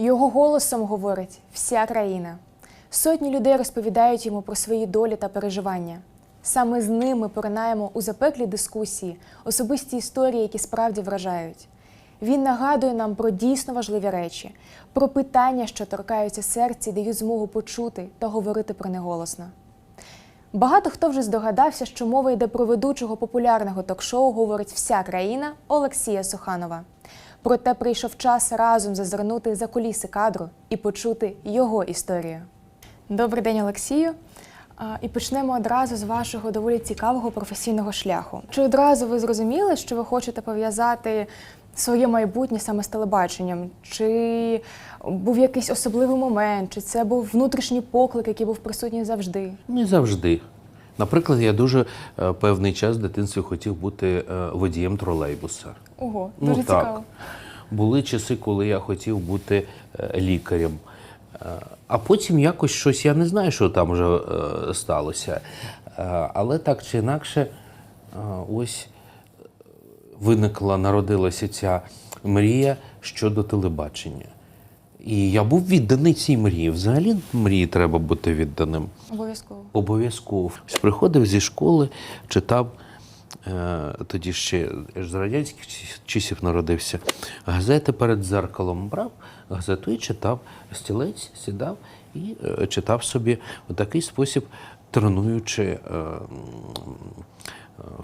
Його голосом говорить вся країна. Сотні людей розповідають йому про свої долі та переживання. Саме з ним ми поринаємо у запеклі дискусії, особисті історії, які справді вражають. Він нагадує нам про дійсно важливі речі, про питання, що торкаються серця і дають змогу почути та говорити про них голосно. Багато хто вже здогадався, що мова йде про ведучого популярного ток-шоу говорить вся країна Олексія Суханова. Проте прийшов час разом зазирнути за куліси кадру і почути його історію. Добрий день, Олексію. І почнемо одразу з вашого доволі цікавого професійного шляху. Чи одразу ви зрозуміли, що ви хочете пов'язати своє майбутнє саме з телебаченням? Чи був якийсь особливий момент, чи це був внутрішній поклик, який був присутній завжди? Не завжди. Наприклад, я дуже е, певний час в дитинстві хотів бути е, водієм тролейбуса. Ого, Ну, дуже так. цікаво. Були часи, коли я хотів бути е, лікарем. Е, А потім якось щось, я не знаю, що там вже е, сталося. Але так чи інакше, ось виникла, народилася ця мрія щодо телебачення. І я був відданий цій мрії. Взагалі мрії треба бути відданим. Обов'язково. Обов'язково. Приходив зі школи, читав. Е, Тоді ще з радянських часів народився. Газети перед зеркалом брав, газету і читав. Стілець сідав і е, читав собі у такий спосіб, тренуючи е,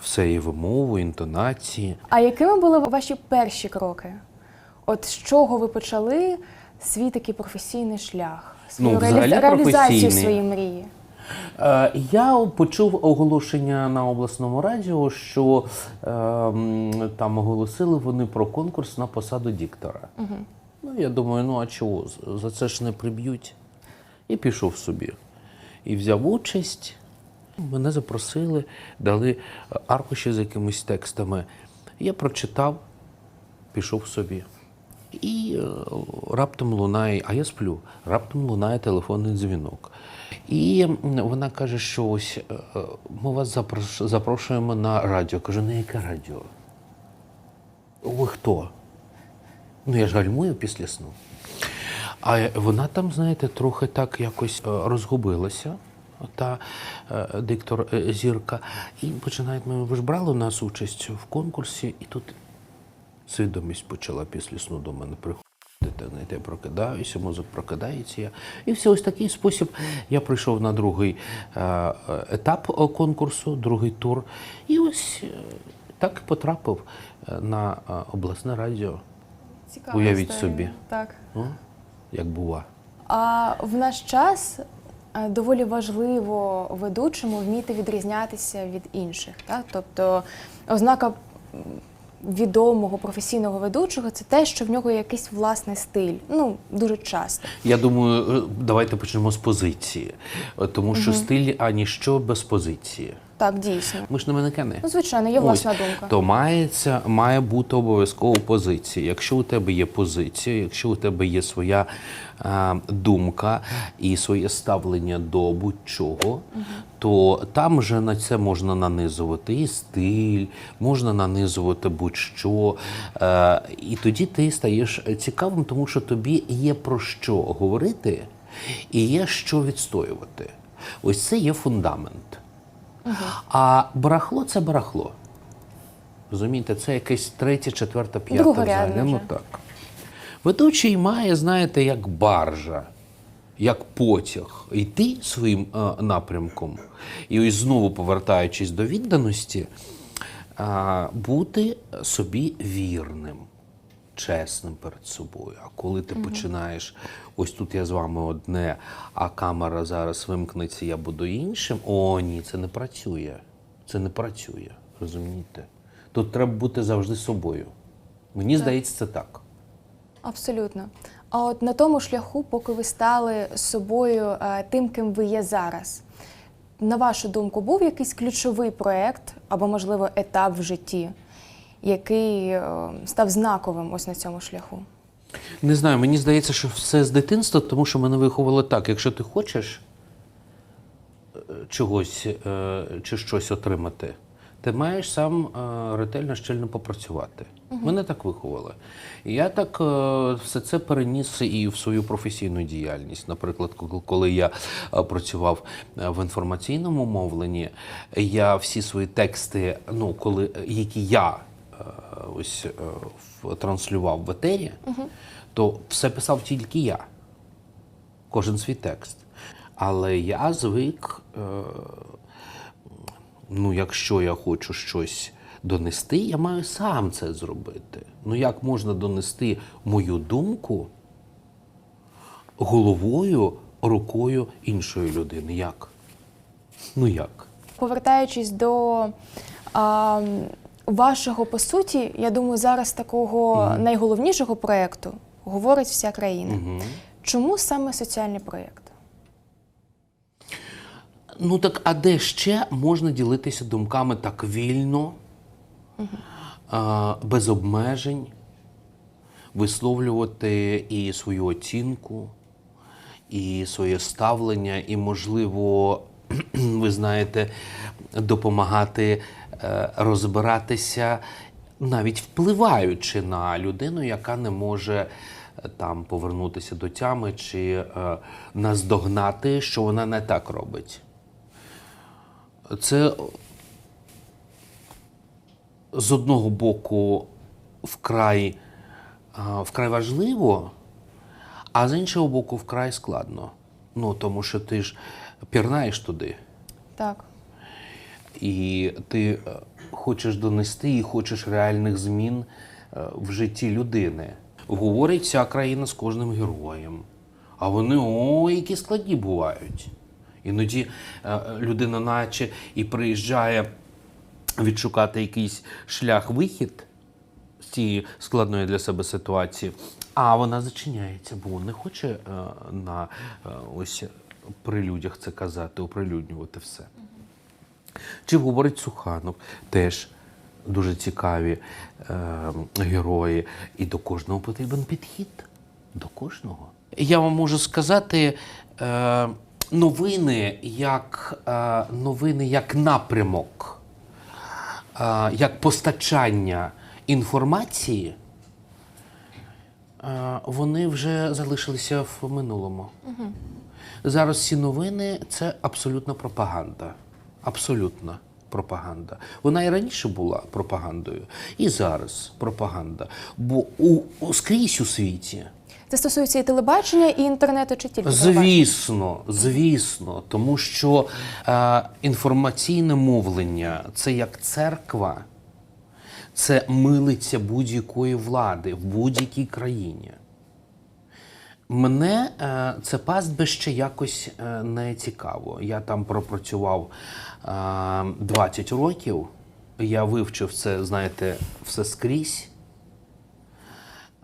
все і вимову, інтонації. А якими були ваші перші кроки? От з чого ви почали свій такий професійний шлях, свою Ну, взагалі реалізацію своєї мрії? Е, Я почув оголошення на обласному радіо, що е, там оголосили вони про конкурс на посаду диктора. Ну, я думаю, ну а чого? За це ж не приб'ють. І пішов собі. І взяв участь. Мене запросили, дали аркуші з якимись текстами. Я прочитав, пішов собі. І е, раптом лунає, а я сплю, раптом лунає телефонний дзвінок. І вона каже, що ось е, е, ми вас запрошуємо на радіо. Кажу, на яке радіо? Ви хто? Ну, я ж гальмую після сну. А вона там, знаєте, трохи так якось е, розгубилася, та диктор Зірка, і починає, «Ну, ви ж брали у нас участь в конкурсі, і тут свідомість почала після сну до мене приходити. Знаєте, я прокидаюся, мозок прокидається. І все ось такий спосіб я прийшов на другий е, е, етап е, конкурсу, другий тур. І ось так потрапив на обласне радіо. Цікаво. Уявіть собі. Так. Ну, як бува. А в наш час доволі важливо ведучому вміти відрізнятися від інших. Так? Тобто ознака відомого професійного ведучого це те, що в нього є якийсь власний стиль. Ну, дуже часто. Я думаю, е, давайте почнемо з позиції, Е, тому що стиль аніщо без позиції. Так, дійсно. Ми ж не манекени. Ну, звичайно, є Ось, власна думка. То мається, має бути обов'язково позиція. Якщо у тебе є позиція, якщо у тебе є своя е, думка і своє ставлення до будь-чого, то там вже на це можна нанизувати і стиль, можна нанизувати будь-що. Е, і тоді ти стаєш цікавим, тому що тобі є про що говорити і є що відстоювати. Ось це є фундамент. А барахло це барахло. Розумієте, це якесь третє, четверте, п'яте взагалі. Ну так. Ведучий має, знаєте, як баржа, як потяг, йти своїм е, напрямком. І ось знову повертаючись до відданості, е, бути собі вірним, чесним перед собою. А коли ти починаєш, ось тут я з вами одне, а камера зараз вимкнеться, я буду іншим. О, ні, це не працює. Це не працює. Розумієте? Тут треба бути завжди собою. Мені здається, це так. Абсолютно. А от на тому шляху, поки ви стали собою е, тим, ким ви є зараз, на вашу думку, був якийсь ключовий проєкт або, можливо, етап в житті, який е, став знаковим ось на цьому шляху? Не знаю, мені здається, що все з дитинства, тому що мене виховали так. Якщо ти хочеш е, чогось е, чи щось отримати, ти маєш сам ретельно щільно попрацювати. Мене так виховали. Я так все це переніс і в свою професійну діяльність. Наприклад, коли я працював в інформаційному мовленні, я всі свої тексти, ну коли які я ось е, транслював в етері, то все писав тільки я кожен свій текст. Але я звик, е, ну, якщо я хочу щось донести, я маю сам це зробити. Ну, як можна донести мою думку головою, рукою іншої людини? Як? Ну як? Повертаючись до а, вашого, по суті, я думаю, зараз такого найголовнішого проєкту говорить вся країна. Чому саме соціальний проєкт? Ну так, а де ще можна ділитися думками так вільно, а, без обмежень, висловлювати і свою оцінку, і своє ставлення, і, можливо, ви знаєте, допомагати розбиратися, навіть впливаючи на людину, яка не може е, там повернутися до тями чи е, наздогнати, що вона не так робить. Це з одного боку вкрай, вкрай важливо, а з іншого боку, вкрай складно. Ну, тому що ти ж пірнаєш туди, Так. І ти е, хочеш донести і хочеш реальних змін е, в житті людини. Говорить ця країна з кожним героєм. А вони о, які складні бувають. Іноді е, людина, наче і приїжджає відшукати якийсь шлях вихід з цієї складної для себе ситуації, а вона зачиняється, бо не хоче на ось при людях це казати, оприлюднювати все. Чи говорить Суханов, теж дуже цікаві е, герої. І до кожного потрібен підхід. До кожного. Я вам можу сказати, е, новини як, е, новини як напрямок, е, як постачання інформації, е, вони вже залишилися в минулому. Зараз всі новини це абсолютна пропаганда. Абсолютна пропаганда. Вона і раніше була пропагандою, і зараз пропаганда. Бо у, у скрізь у світі. Це стосується і телебачення, і інтернету, чи тільки? Звісно, звісно, тому що е, інформаційне мовлення це як церква, це милиця будь-якої влади в будь-якій країні. Мене е, це пастбище якось е, не цікаво. Я там пропрацював е, 20 років. Я вивчив це, знаєте, все скрізь.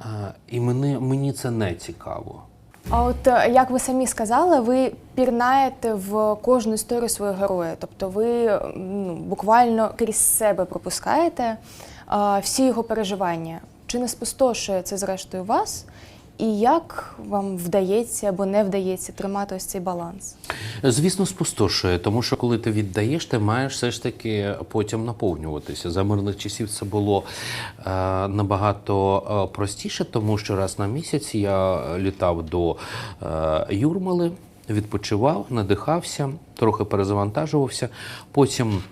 Е, і мені, мені це не цікаво. А от е, як ви самі сказали, ви пірнаєте в кожну історію свого героя. Тобто ви ну, буквально крізь себе пропускаєте а, всі його переживання. Чи не спустошує це зрештою вас? І як вам вдається або не вдається тримати ось цей баланс? Звісно, спустошує, тому що коли ти віддаєш, ти маєш все ж таки потім наповнюватися. За мирних часів це було е, набагато е, простіше, тому що раз на місяць я літав до е, Юрмали, відпочивав, надихався, трохи перезавантажувався. Потім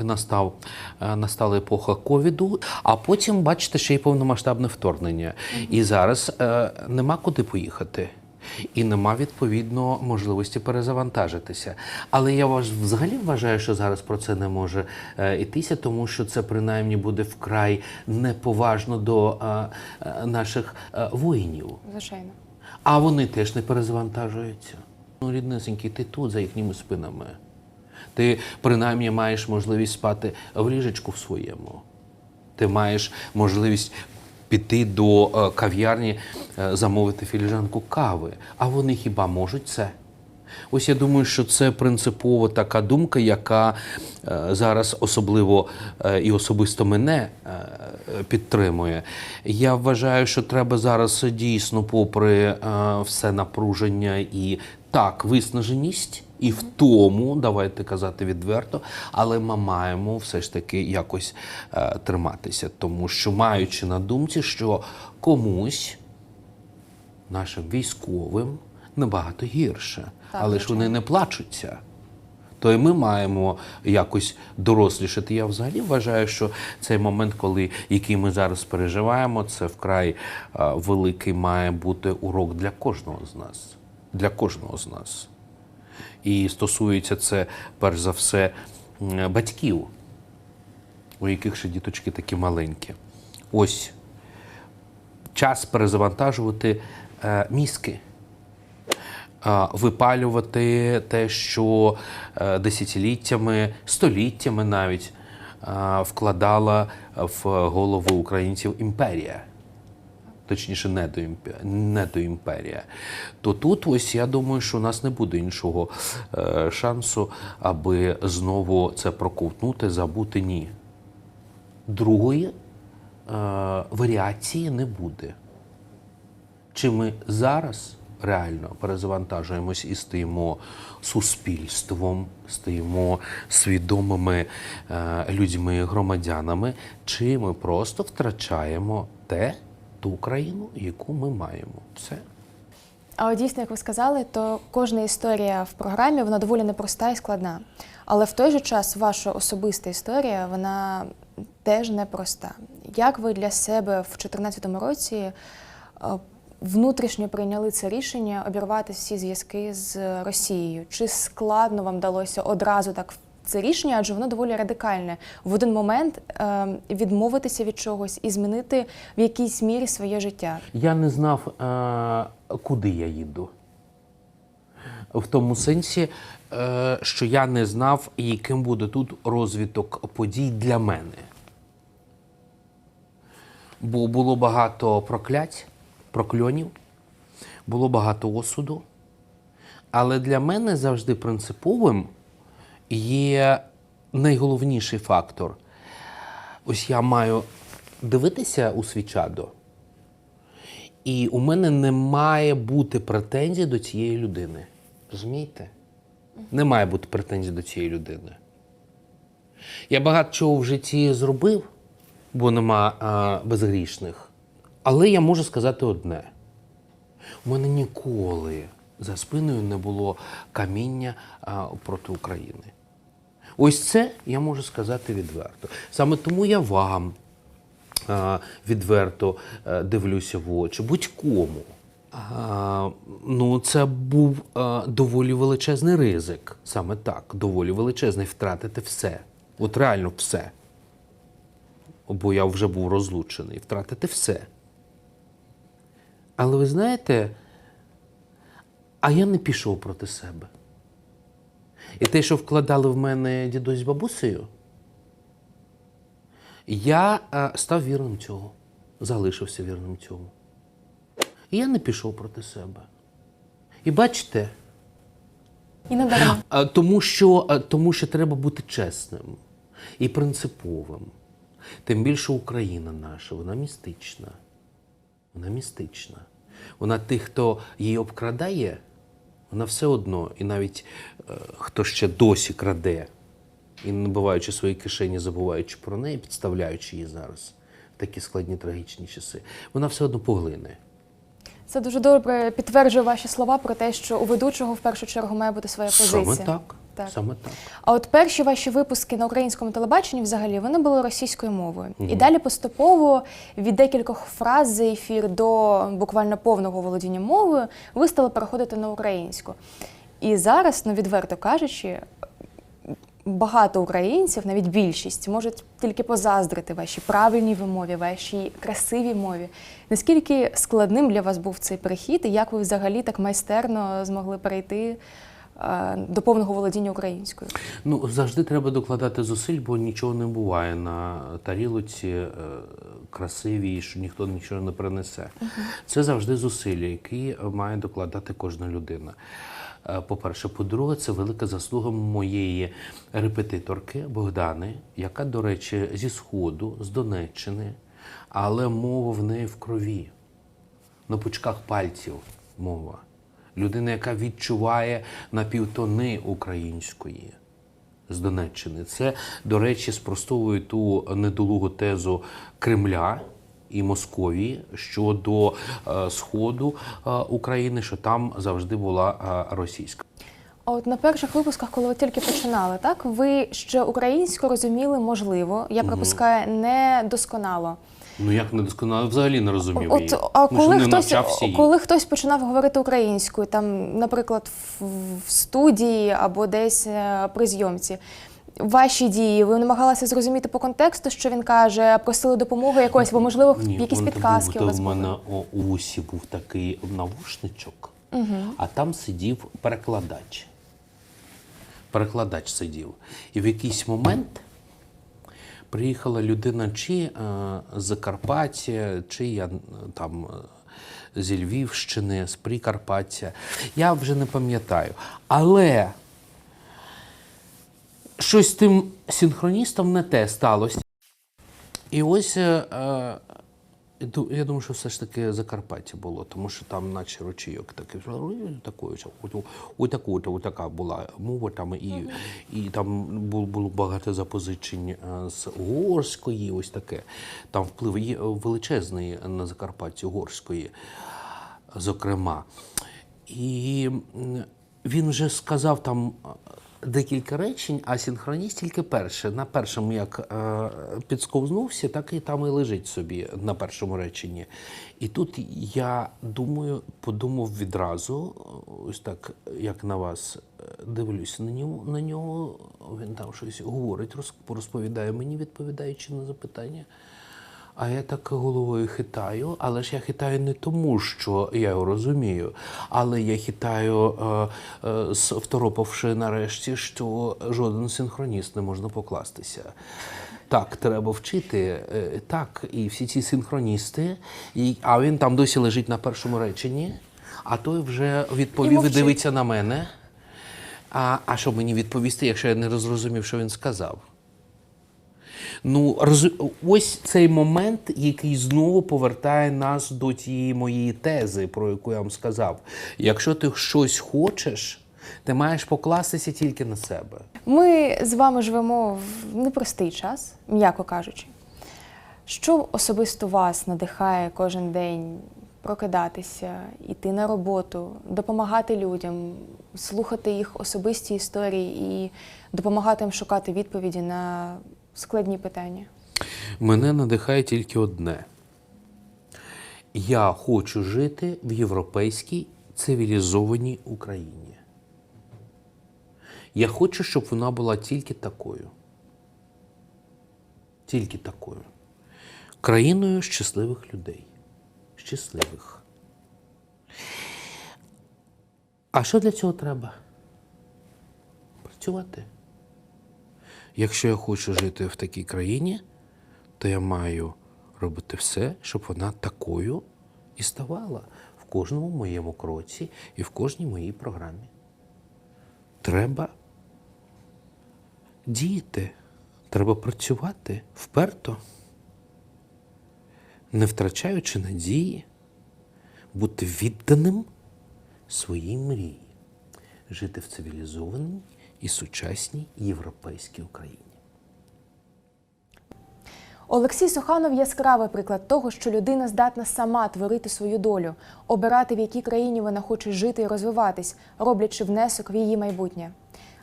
настав, е, настала епоха ковіду, а потім, бачите, ще й повномасштабне вторгнення. І зараз е, нема куди поїхати. І нема відповідно можливості перезавантажитися. Але я важ, взагалі вважаю, що зараз про це не може е, йтися, тому що це принаймні буде вкрай неповажно до е, е, наших е, воїнів. Звичайно. А вони теж не перезавантажуються. Ну, ріднесенький, ти тут за їхніми спинами. Ти принаймні маєш можливість спати в ліжечку в своєму. Ти маєш можливість піти до е, кав'ярні, е, замовити філіжанку кави. А вони хіба можуть це? Ось я думаю, що це принципово така думка, яка е, зараз особливо і особисто мене підтримує. Я вважаю, що треба зараз дійсно, попри все напруження і так, виснаженість. І в тому, давайте казати відверто, але ми маємо все ж таки якось е, триматися, тому що маючи на думці, що комусь нашим військовим набагато гірше. Так, Але ж вони не плачуться. То і ми маємо якось дорослішати. Я взагалі вважаю, що цей момент, коли який ми зараз переживаємо, це вкрай е, великий має бути урок для кожного з нас. Для кожного з нас. І стосується це перш за все батьків, у яких ще діточки такі маленькі. Ось час перезавантажувати е, мізки, е, випалювати те, що е, десятиліттями, століттями навіть вкладала в голови українців імперія. Точніше, недоімпе- недоімперія. То тут ось я думаю, що у нас не буде іншого е, шансу, аби знову це проковтнути, забути ні. Другої е, варіації не буде. Чи ми зараз реально перезавантажуємось і стаємо суспільством, стаємо свідомими е, людьми, громадянами, чи ми просто втрачаємо те, ту країну, яку ми маємо? Все. А от дійсно, як ви сказали, то кожна історія в програмі вона доволі непроста і складна. Але в той же час ваша особиста історія вона теж непроста. Як ви для себе в 2014 році е, внутрішньо прийняли це рішення обірвати всі зв'язки з Росією? Чи складно вам вдалося одразу так це рішення, адже воно доволі радикальне в один момент е, відмовитися від чогось і змінити в якійсь мірі своє життя? Я не знав, е, куди я їду. В тому сенсі, е, що я не знав, яким буде тут розвиток подій для мене. Бо було багато проклять, прокльонів, було багато осуду. Але для мене завжди принциповим є найголовніший фактор. Ось я маю дивитися у свій чадо. І у мене не має бути претензій до цієї людини. Розумієте? Не має бути претензій до цієї людини. Я багато чого в житті зробив, бо нема а, безгрішних. Але я можу сказати одне: у мене ніколи за спиною не було каміння а, проти України. Ось це я можу сказати відверто. Саме тому я вам відверто е, дивлюся в очі будь-кому. Ну, це був доволі величезний ризик. Саме так, доволі величезний втратити все. От реально все. Бо я вже був розлучений, втратити все. Але ви знаєте, а я не пішов проти себе. І те, що вкладали в мене дідусь з бабусею, я е, став вірним цього, залишився вірним цьому. І я не пішов проти себе. І бачите, І не дарма. тому що, тому що треба бути чесним і принциповим. Тим більше Україна наша, вона містична. Вона містична. Вона тих, хто її обкрадає, вона все одно, і навіть е, хто ще досі краде, і набиваючи свої кишені, забуваючи про неї, підставляючи її зараз в такі складні трагічні часи, вона все одно поглине. Це дуже добре підтверджує ваші слова про те, що у ведучого в першу чергу має бути своя позиція. Саме так. Так. Саме так. А от перші ваші випуски на українському телебаченні взагалі вони були російською мовою. І далі поступово від декількох фраз за ефір до буквально повного володіння мовою ви стали переходити на українську. І зараз, ну відверто кажучи, багато українців, навіть більшість, можуть тільки позаздрити вашій правильній вимові, вашій красивій мові. Наскільки складним для вас був цей перехід, і як ви взагалі так майстерно змогли перейти до повного володіння українською? Ну, завжди треба докладати зусиль, бо нічого не буває на тарілоці е, красивій, що ніхто нічого не принесе. Це завжди зусилля, які має докладати кожна людина. Е, По-перше, по-друге, це велика заслуга моєї репетиторки Богдани, яка, до речі, зі Сходу, з Донеччини, але мова в неї в крові на пучках пальців мова. Людина, яка відчуває напівтони української з Донеччини. Це, до речі, спростовує ту недолугу тезу Кремля і Московії щодо е, Сходу е, України, що там завжди була е, російська. А от на перших випусках, коли ви тільки починали, так ви ще українську розуміли, можливо, я припускаю, не досконало. Ну як недосконало, взагалі не розумів От, її. а Ну, коли не хтось, її. коли хтось починав говорити українською, там, наприклад, в, в студії або десь е, при зйомці. Ваші дії, ви намагалися зрозуміти по контексту, що він каже, просили допомоги якоїсь, бо можливо Ні, якісь підказки був, у вас були. мене у вусі був такий навушничок, а там сидів перекладач. Перекладач сидів. І в якийсь момент приїхала людина чи е, з Закарпаття, чи я е, там е, зі Львівщини, з Прикарпаття. Я вже не пам'ятаю. Але щось з тим синхроністом не те сталося. І ось я думаю, що все ж таки Закарпаття було, тому що там, наче ручійок такий, такою, от- таку, от така була мова там, і, і там було, було багато запозичень е, з угорської, ось таке. Там вплив є величезний на Закарпаття угорської, зокрема. І він вже сказав там декілька речень, а синхроніст тільки перше. На першому як е, підсковзнувся, так і там і лежить собі на першому реченні. І тут я думаю, подумав відразу, ось так, як на вас, е, дивлюся на нього, на нього, він там щось говорить, роз- розповідає мені, відповідаючи на запитання. А я так головою хитаю, але ж я хитаю не тому, що я його розумію, але я хитаю, е, е, второпавши нарешті, що жоден синхроніст не можна покластися. Так, треба вчити. е, Так, і всі ці синхроністи, і, а він там досі лежить на першому реченні, а той вже відповів і, дивиться на мене. А, а що мені відповісти, якщо я не розрозумів, що він сказав? Ну, роз- ось цей момент, який знову повертає нас до тієї моєї тези, про яку я вам сказав. Якщо ти щось хочеш, ти маєш покластися тільки на себе. Ми з вами живемо в непростий час, м'яко кажучи. Що особисто вас надихає кожен день прокидатися, йти на роботу, допомагати людям, слухати їх особисті історії і допомагати їм шукати відповіді на складні питання? Мене надихає тільки одне. Я хочу жити в європейській цивілізованій Україні. Я хочу, щоб вона була тільки такою. Тільки такою. Країною щасливих людей. Щасливих. А що для цього треба? Працювати. Якщо я хочу жити в такій країні, то я маю робити все, щоб вона такою і ставала в кожному моєму кроці і в кожній моїй програмі. Треба діяти, треба працювати вперто, не втрачаючи надії, бути відданим своїй мрії, жити в цивілізованій і сучасній європейській Україні. Олексій Суханов яскравий приклад того, що людина здатна сама творити свою долю, обирати, в якій країні вона хоче жити і розвиватись, роблячи внесок в її майбутнє.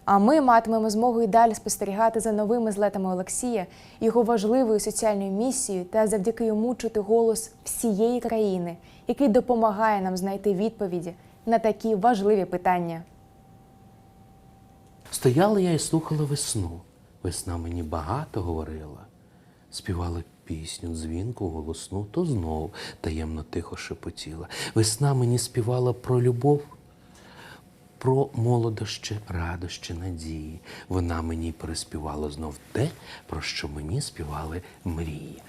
А ми матимемо змогу і далі спостерігати за новими злетами Олексія, його важливою соціальною місією та завдяки йому чути голос всієї країни, який допомагає нам знайти відповіді на такі важливі питання. Стояла я і слухала весну. Весна мені багато говорила. Співала пісню, дзвінку, голосну, то знов таємно тихо шепотіла. Весна мені співала про любов, про молодощі, радощі, надії. Вона мені переспівала знов те, про що мені співали мрії.